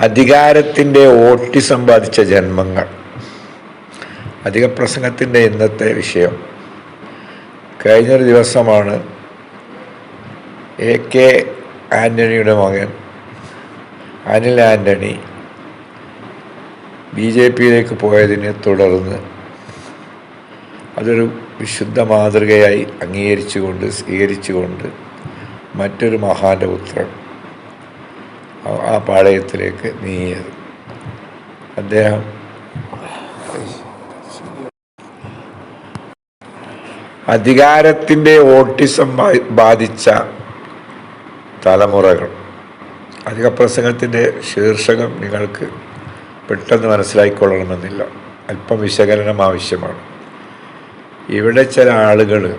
അധികാരത്തിന്റെ ഓട്ടി സമ്പാദിച്ച ജന്മങ്ങൾ. അധിക പ്രസംഗത്തിന്റെ ഇന്നത്തെ വിഷയം. കഴിഞ്ഞൊരു ദിവസമാണ് എ കെ ആന്റണിയുടെ മകൻ അനിൽ ആന്റണി ബി ജെ പിയിലേക്ക് പോയതിനെ തുടർന്ന് അതൊരു വിശുദ്ധ മാതൃകയായി അംഗീകരിച്ചുകൊണ്ട് സ്വീകരിച്ചുകൊണ്ട് മറ്റൊരു മഹാന്റെ പുത്രൻ ആ- പാളയത്തിലേക്ക് നീങ്ങിയത്. അദ്ദേഹം അധികാരത്തിന്റെ ഓട്ടിസം ബാധിച്ച തലമുറകൾ. അധിക പ്രസംഗത്തിന്റെ ശീർഷകം നിങ്ങൾക്ക് പെട്ടെന്ന് മനസ്സിലാക്കിക്കൊള്ളണമെന്നില്ല അല്പം വിശകലനം ആവശ്യമാണ്. ഇവിടെ ചില ആളുകൾ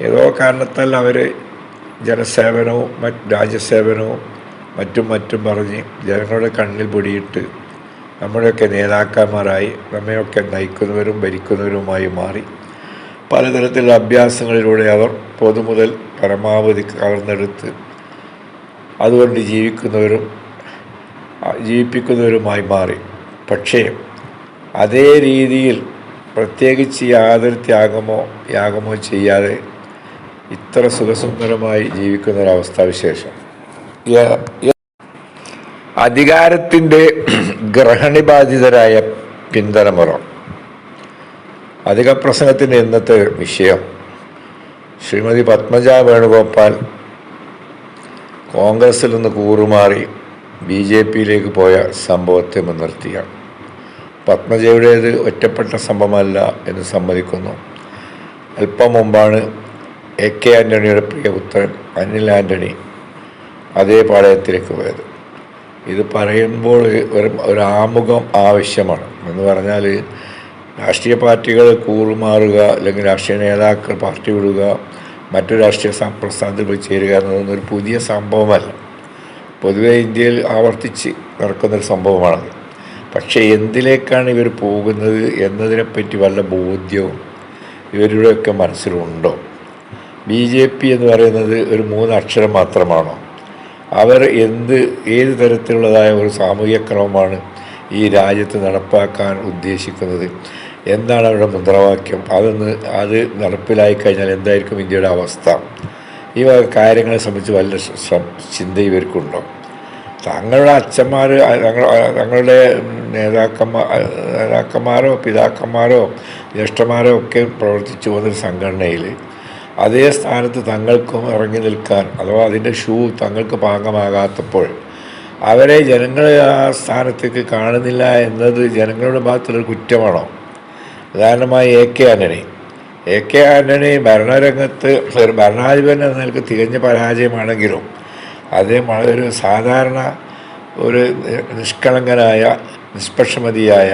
ഏതോ കാരണത്താൽ അവർ ജനസേവനവും മറ്റ് രാജ്യസേവനവും മറ്റും മറ്റും പറഞ്ഞ് ജനങ്ങളുടെ കണ്ണിൽ പൊടിയിട്ട് നമ്മുടെയൊക്കെ നേതാക്കന്മാരായി നമ്മയൊക്കെ നയിക്കുന്നവരും ഭരിക്കുന്നവരുമായി മാറി പലതരത്തിലുള്ള അഭ്യാസങ്ങളിലൂടെ അവർ പൊതുമുതൽ പരമാവധി കവർന്നെടുത്ത് അതുകൊണ്ട് ജീവിക്കുന്നവരും ജീവിപ്പിക്കുന്നവരുമായി മാറി. പക്ഷേ അതേ രീതിയിൽ പ്രത്യേകിച്ച് യാതൊരു ത്യാഗമോ യാഗമോ ചെയ്യാതെ ഇത്ര സുഖസുന്ദരമായി ജീവിക്കുന്ന യ- അധികാരത്തിന്റെ ഗ്രഹണിബാധിതരായ പിന്തലമുറ അധിക പ്രസംഗത്തിന്റെ ഇന്നത്തെ വിഷയം ശ്രീമതി പത്മജ വേണുഗോപാൽ കോൺഗ്രസിൽ നിന്ന് കൂറുമാറി ബി ജെ പിയിലേക്ക് പോയ സംഭവത്തെ മുൻനിർത്തിയാണ്. പത്മജയുടേത് ഒറ്റപ്പെട്ട സംഭവമല്ല എന്ന് സമ്മതിക്കുന്നു. അല്പം മുമ്പാണ് എ കെ ആന്റണിയുടെ പ്രിയപുത്രൻ അനിൽ ആന്റണി അതേ പാളയത്തിലേക്ക് പോയത്. ഇത് പറയുമ്പോൾ ഒരു ഒരു ആമുഖം ആവശ്യമാണ്. എന്ന് പറഞ്ഞാൽ രാഷ്ട്രീയ പാർട്ടികൾ കൂറുമാറുക അല്ലെങ്കിൽ രാഷ്ട്രീയ നേതാക്കൾ പാർട്ടി വിടുക മറ്റു രാഷ്ട്രീയ പ്രസ്ഥാനത്തിൽ പോയി ചേരുക എന്നതൊന്നും ഒരു പുതിയ സംഭവമല്ല. പൊതുവെ ഇന്ത്യയിൽ ആവർത്തിച്ച് നടക്കുന്നൊരു സംഭവമാണത്. പക്ഷേ എന്തിലേക്കാണ് ഇവർ പോകുന്നത് എന്നതിനെപ്പറ്റി വല്ല ബോധ്യവും ഇവരുടെയൊക്കെ മനസ്സിലുണ്ടോ? ബി ജെ പി എന്ന് പറയുന്നത് ഒരു മൂന്ന് അക്ഷരം മാത്രമാണോ? അവർ എന്ത് ഏത് തരത്തിലുള്ളതായ ഒരു സാമൂഹ്യ ക്രമമാണ് ഈ രാജ്യത്ത് നടപ്പാക്കാൻ ഉദ്ദേശിക്കുന്നത്? എന്താണ് അവരുടെ മുദ്രാവാക്യം? അതൊന്ന് അത് നടപ്പിലായി കഴിഞ്ഞാൽ എന്തായിരിക്കും ഇന്ത്യയുടെ അവസ്ഥ? ഈ വക കാര്യങ്ങളെ സംബന്ധിച്ച് വല്ല ചിന്ത ഇവർക്കുണ്ടോ? തങ്ങളുടെ അച്ഛന്മാർ തങ്ങളുടെ നേതാക്കന്മാർ നേതാക്കന്മാരോ പിതാക്കന്മാരോ ജ്യേഷ്ഠന്മാരോ ഒക്കെ പ്രവർത്തിച്ചു പോകുന്നൊരു സംഘടനയിൽ അതേ സ്ഥാനത്ത് തങ്ങൾക്കും ഇറങ്ങി നിൽക്കാൻ അഥവാ അതിന്റെ ഷൂ തങ്ങൾക്ക് പാകമാകാത്തപ്പോൾ അവരെ ജനങ്ങൾ ആ സ്ഥാനത്തേക്ക് കാണുന്നില്ല എന്നത് ജനങ്ങളുടെ ഭാഗത്തുള്ളൊരു കുറ്റമാണോ? ഉദാഹരണമായി A K Antony A K Antony ഭരണരംഗത്ത് ഒരു ഭരണാധിപൻ എന്ന നിലയ്ക്ക് തികഞ്ഞ പരാജയമാണെങ്കിലും അദ്ദേഹം ഒരു സാധാരണ ഒരു നിഷ്കളങ്കനായ നിഷ്പക്ഷമതിയായ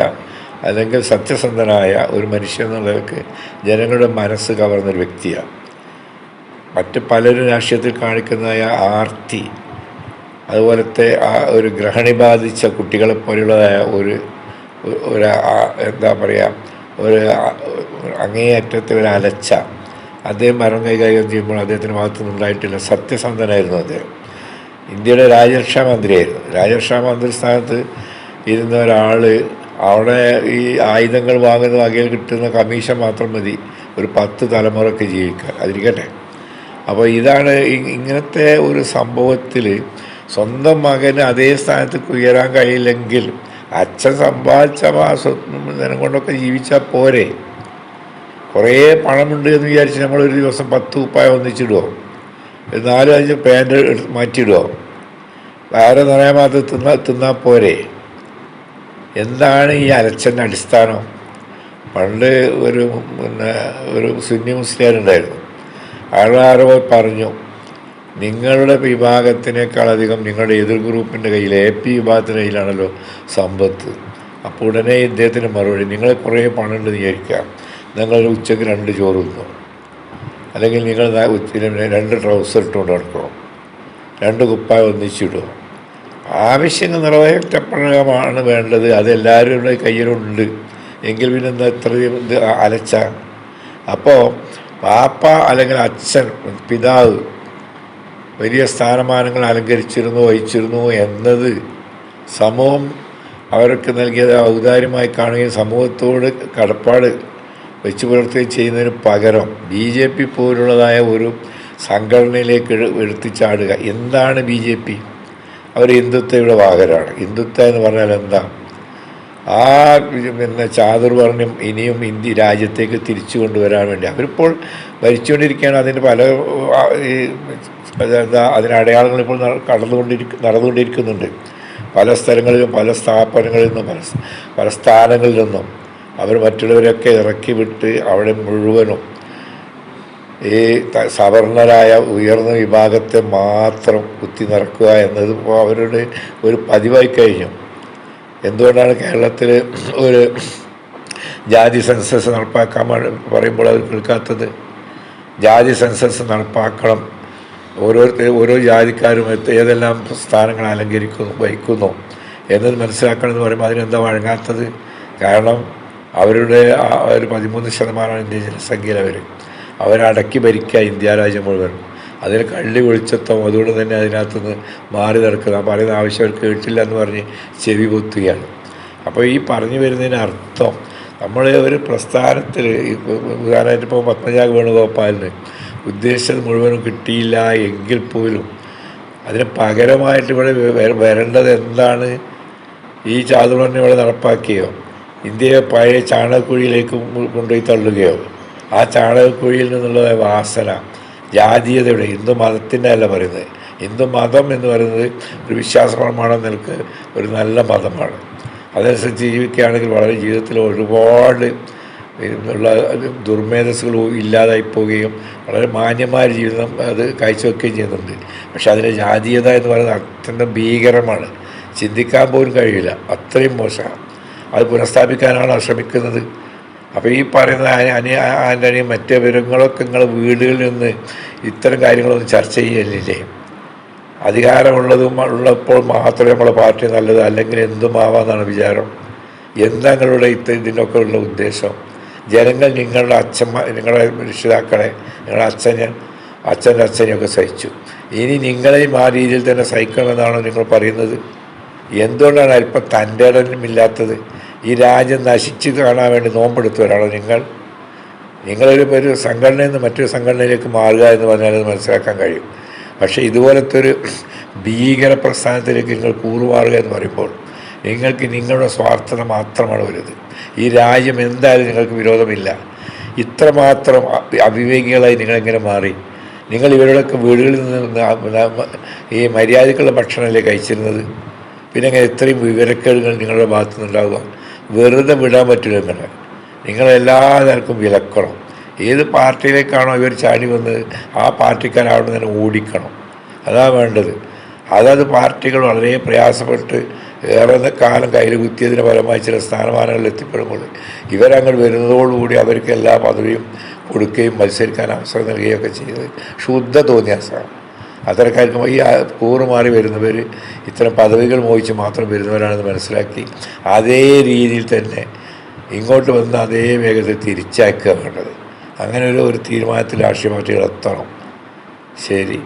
അല്ലെങ്കിൽ സത്യസന്ധനായ ഒരു മനുഷ്യൻ എന്നുള്ളവർക്ക് ജനങ്ങളുടെ മനസ്സ് കവർന്നൊരു വ്യക്തിയാണ്. മറ്റ് പലരും രാഷ്ട്രീയത്തിൽ കാണിക്കുന്നതായ ആർത്തി അതുപോലത്തെ ആ ഒരു ഗ്രഹണി ബാധിച്ച കുട്ടികളെ പോലെയുള്ളതായ ഒരു ഒരു എന്താ പറയുക ഒരു അങ്ങേയറ്റത്തെ ഒരു അലച്ച അദ്ദേഹം മരണം കൈകാര്യം ചെയ്യുമ്പോൾ അദ്ദേഹത്തിന് ഭാഗത്തുനിന്ന് ഉണ്ടായിട്ടില്ല. സത്യസന്ധനായിരുന്നു അദ്ദേഹം. ഇന്ത്യയുടെ രാജ്യരക്ഷാ മന്ത്രിയായിരുന്നു. രാജ്യരക്ഷാ മന്ത്രി സ്ഥാനത്ത് ഇരുന്ന ഒരാൾ അവിടെ ഈ ആയുധങ്ങൾ വാങ്ങുന്ന വകയിൽ കിട്ടുന്ന കമ്മീഷൻ മാത്രം മതി. ഒരു പത്ത് തലമുറയ്ക്ക് ജീവിക്കാൻ. അതിരിക്കട്ടെ. അപ്പോൾ ഇതാണ് ഇങ്ങനത്തെ ഒരു സംഭവത്തിൽ സ്വന്തം മകന് അതേ സ്ഥാനത്ത് ഉയരാൻ കഴിയില്ലെങ്കിൽ അച്ഛൻ സമ്പാദിച്ച സ്വത്ത് കൊണ്ടൊക്കെ ജീവിച്ചാൽ പോരെ. കുറേ പണമുണ്ട് എന്ന് വിചാരിച്ച് നമ്മളൊരു ദിവസം പത്ത് ഉപ്പായ ഒന്നിച്ചിടുമോ ഒരു നാലും അഞ്ച് പാന്റ് മാറ്റിയിടുമോ വേറെ നിറയാൻ മാത്രം തിന്ന തിന്നാൽ പോരെ. എന്താണ് ഈ അലച്ചന്റെ അടിസ്ഥാനം? പണ്ട് ഒരു പിന്നെ ഒരു സുന്നി മുസ്ലിയാരുണ്ടായിരുന്നു. അയാളാരോ പറഞ്ഞു നിങ്ങളുടെ വിഭാഗത്തിനേക്കാളധികം നിങ്ങളുടെ എതിർ ഗ്രൂപ്പിന്റെ കയ്യിൽ എ പി വിഭാഗത്തിന്റെ കയ്യിലാണല്ലോ സമ്പത്ത്. അപ്പോൾ ഉടനെ ഇദ്ദേഹത്തിന് മറുപടി നിങ്ങൾ കുറേ പണമുണ്ട് വിചാരിക്കുക. നിങ്ങൾ ഉച്ചയ്ക്ക് രണ്ട് ചോറ് തിന്നു. അല്ലെങ്കിൽ നിങ്ങൾ രണ്ട് ട്രൗസർ ഇട്ടുകൊണ്ട് നടക്കണം. രണ്ട് കുപ്പായ ഒന്നിച്ചിടുക ആവശ്യങ്ങൾ നിറവേറ്റപ്പെടമാണ് വേണ്ടത്. അതെല്ലാവരുടെ കയ്യിലുണ്ട്. എങ്കിൽ പിന്നെ എന്താ ഇത്ര ഇത് അലച്ച? അപ്പോൾ പാപ്പ അല്ലെങ്കിൽ അച്ഛൻ പിതാവ് വലിയ സ്ഥാനമാനങ്ങൾ അലങ്കരിച്ചിരുന്നു വഹിച്ചിരുന്നു എന്നത് സമൂഹം അവർക്ക് നൽകിയത് ഔദാര്യമായി കാണുകയും സമൂഹത്തോട് കടപ്പാട് വെച്ച് പുലർത്തുകയും ചെയ്യുന്നതിന് പകരം ബി ജെ പി പോലുള്ളതായ ഒരു സംഘടനയിലേക്ക് എടുത്തിച്ചാടുക എന്താണ് ബി ജെ പി? അവർ ഹിന്ദുത്വയുടെ വാഹകരാണ്. ഹിന്ദുത്വ എന്ന് പറഞ്ഞാൽ എന്താ? ആ പിന്നെ ചാതുർവർണ്യം ഇനിയും ഇന്ത്യ രാജ്യത്തേക്ക് തിരിച്ചു കൊണ്ടുവരാൻ വേണ്ടി. അവരിപ്പോൾ ഭരിച്ചുകൊണ്ടിരിക്കുകയാണ്. അതിന്റെ പല എന്താ അതിന് അടയാളങ്ങൾ ഇപ്പോൾ കടന്നുകൊണ്ടിരിക്ക നടന്നുകൊണ്ടിരിക്കുന്നുണ്ട്. പല സ്ഥലങ്ങളിലും പല സ്ഥാപനങ്ങളിൽ നിന്നും പല പല സ്ഥാനങ്ങളിൽ നിന്നും അവർ മറ്റുള്ളവരൊക്കെ ഇറക്കി വിട്ട് അവിടെ മുഴുവനും ഈ സവർണരായ ഉയർന്ന വിഭാഗത്തെ മാത്രം കുത്തി നിറക്കുക എന്നത് അവരുടെ ഒരു പതിവായി കഴിഞ്ഞു. എന്തുകൊണ്ടാണ് കേരളത്തിൽ ഒരു ജാതി സെൻസസ് നടപ്പാക്കാൻ പറയുമ്പോൾ അവർ കേൾക്കാത്തത്? ജാതി സെൻസസ് നടപ്പാക്കണം. ഓരോരുത്തർ ഓരോ ജാതിക്കാരും ഏതെല്ലാം സ്ഥാനങ്ങൾ അലങ്കരിക്കുന്നു വഹിക്കുന്നു എന്നത് മനസ്സിലാക്കണം എന്ന് പറയുമ്പോൾ അതിനെന്താ വഴങ്ങാത്തത്? കാരണം അവരുടെ ആ ഒരു പതിമൂന്ന് ശതമാനമാണ് ഇന്ത്യൻ ജനസംഖ്യയിൽ അവർ അവരടക്കി ഭരിക്കുക ഇന്ത്യ രാജ്യം മുഴുവൻ. അതിന് കള്ളി വെളിച്ചത്വം അതുകൊണ്ട് തന്നെ അതിനകത്തുനിന്ന് മാറി നടക്കുക ആ പറയുന്ന ആവശ്യം അവർ കേട്ടില്ല എന്ന് പറഞ്ഞ് ചെവി പൊത്തുകയാണ്. അപ്പോൾ ഈ പറഞ്ഞു വരുന്നതിന് അർത്ഥം നമ്മൾ ഒരു പ്രസ്ഥാനത്തിൽ ഉദാഹരണമായിട്ട് ഇപ്പോൾ പത്മജാഗ് വേണുഗോപാലിന് ഉദ്ദേശിച്ചത് മുഴുവനും കിട്ടിയില്ല എങ്കിൽ പോലും അതിന് പകരമായിട്ട് ഇവിടെ വരേണ്ടത് എന്താണ്? ഈ ചാതുർണ്യം ഇവിടെ നടപ്പാക്കുകയോ ഇന്ത്യയെ പഴയ ചാണകക്കുഴിയിലേക്ക് കൊണ്ടുപോയി തള്ളുകയോ? ആ ചാണകക്കുഴിയിൽ നിന്നുള്ള വാസന ജാതീയതയുടെ ഹിന്ദു മതത്തിന്റെ അല്ല പറയുന്നത്. ഹിന്ദു മതം എന്ന് പറയുന്നത് ഒരു വിശ്വാസപരമാണ് നിൽക്ക് ഒരു നല്ല മതമാണ്. അതനുസരിച്ച് ജീവിക്കുകയാണെങ്കിൽ വളരെ ജീവിതത്തിൽ ഒരുപാട് ഉള്ള ദുർമേധസ്സുകൾ ഇല്ലാതായി പോവുകയും വളരെ മാന്യമായ ജീവിതം അത് കാഴ്ചവെക്കുകയും ചെയ്യുന്നുണ്ട്. പക്ഷേ അതിന്റെ ജാതീയത എന്ന് പറയുന്നത് അത്യന്തം ഭീകരമാണ്. ചിന്തിക്കാൻ പോലും കഴിയില്ല. അത്രയും മോശമാണ്. അത് പുനഃസ്ഥാപിക്കാനാണ് ശ്രമിക്കുന്നത്. അപ്പോൾ ഈ പറയുന്ന അനി- ആന്റണിയും മറ്റേ വിവരങ്ങളൊക്കെ നിങ്ങൾ വീടുകളിൽ നിന്ന് ഇത്തരം കാര്യങ്ങളൊന്നും ചർച്ച ചെയ്യലില്ലേ? അധികാരമുള്ളതും ഉള്ളപ്പോൾ മാത്രമേ നമ്മളെ പാർട്ടി നല്ലത് അല്ലെങ്കിൽ എന്തുമാവാന്നാണ് വിചാരം. എന്താ നിങ്ങളുടെ ഇത്ത ഇതിനൊക്കെ ഉള്ള ഉദ്ദേശം? ജനങ്ങൾ നിങ്ങളുടെ അച്ഛന്മാർ നിങ്ങളുടെ രക്ഷിതാക്കളെ നിങ്ങളുടെ അച്ഛനെ അച്ഛന്റെ അച്ഛനെയൊക്കെ സഹിച്ചു. ഇനി നിങ്ങളെയും ആ രീതിയിൽ തന്നെ സഹിക്കണമെന്നാണോ നിങ്ങൾ പറയുന്നത്? എന്തുകൊണ്ടാണ് അല്പം തന്റെ ഇടമില്ലാത്തത് ഈ രാജ്യം നശിച്ച് കാണാൻ വേണ്ടി നോമ്പെടുത്തവരാണോ നിങ്ങൾ? നിങ്ങളൊരു ഒരു സംഘടനയിൽ നിന്ന് മറ്റൊരു സംഘടനയിലേക്ക് മാറുക എന്ന് പറഞ്ഞാൽ അത് മനസ്സിലാക്കാൻ കഴിയും. പക്ഷേ ഇതുപോലത്തെ ഒരു ഭീകര പ്രസ്ഥാനത്തിലേക്ക് നിങ്ങൾ കൂറുമാറുക എന്ന് പറയുമ്പോൾ നിങ്ങൾക്ക് നിങ്ങളുടെ സ്വാർത്ഥത മാത്രമാണ് വരുന്നത് ഈ രാജ്യം എന്തായാലും നിങ്ങൾക്ക് വിരോധമില്ല. ഇത്രമാത്രം അവിവേകികളായി നിങ്ങളെങ്ങനെ മാറി. നിങ്ങൾ ഇവരുടെയൊക്കെ വീടുകളിൽ നിന്ന് ഈ മര്യാദക്കുള്ള ഭക്ഷണമല്ലേ കഴിച്ചിരുന്നത്? പിന്നെ അങ്ങനെ ഇത്രയും വിവരക്കേടുകൾ നിങ്ങളുടെ ഭാഗത്തു നിന്നുണ്ടാവുക വെറുതെ വിടാൻ പറ്റില്ല നിങ്ങളെ നിങ്ങളെല്ലാ നിലക്കും വിലക്കണം. ഏത് പാർട്ടിയിലേക്കാണോ ഇവർ ചാടി വന്നത് ആ പാർട്ടിക്കാരാവണം തന്നെ ഓടിക്കണം. അതാണ് വേണ്ടത്. അതാത് പാർട്ടികൾ വളരെ പ്രയാസപ്പെട്ട് ഏറെ കാലം കയ്യിൽ കുത്തിയതിന് ഫലമായി ചില സ്ഥാനമാനങ്ങളിൽ എത്തിപ്പെടുമ്പോൾ ഇവരങ്ങോട്ട് വരുന്നതോടുകൂടി അവർക്ക് എല്ലാ പദവിയും കൊടുക്കുകയും മത്സരിക്കാൻ അവസരം നൽകുകയൊക്കെ ചെയ്തത് ശുദ്ധ തോന്നിയാസമാണ് അത്തരക്കാർക്ക് ഈ കൂറുമാറി വരുന്നവർ ഇത്തരം പദവികൾ മോഹിച്ച് മാത്രം വരുന്നവരാണെന്ന് മനസ്സിലാക്കി അതേ രീതിയിൽ തന്നെ ഇങ്ങോട്ട് വന്ന് അതേ വേഗത്തിൽ തിരിച്ചാക്കുക വേണ്ടത് അങ്ങനെ ഒരു ഒരു തീരുമാനത്തിൽ രാഷ്ട്രീയ പാർട്ടികൾ എത്തണം. ശരി.